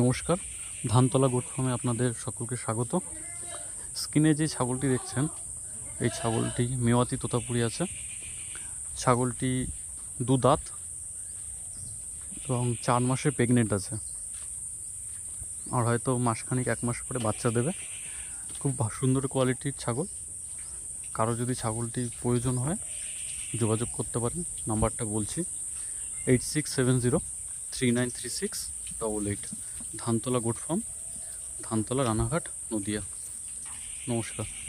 নমস্কার। ধানতলা গোট ফার্মে আপনাদের সকলকে স্বাগত। স্ক্রিনে যে ছাগলটি দেখছেন, এই ছাগলটি মেওয়াতি তোতাপুরি আছে। ছাগলটি দু দাঁত এবং চার মাসে প্রেগনেন্ট আছে। আর হয়তো মাসখানিক, এক মাস পরে বাচ্চা দেবে। খুব সুন্দর কোয়ালিটির ছাগল। কারও যদি ছাগলটি প্রয়োজন হয়, যোগাযোগ করতে পারেন। নাম্বারটা বলছি eight six seven zero three nine three six double eight Dhantala goat farm Dhantala Ranaghat Nadia. নমস্কার।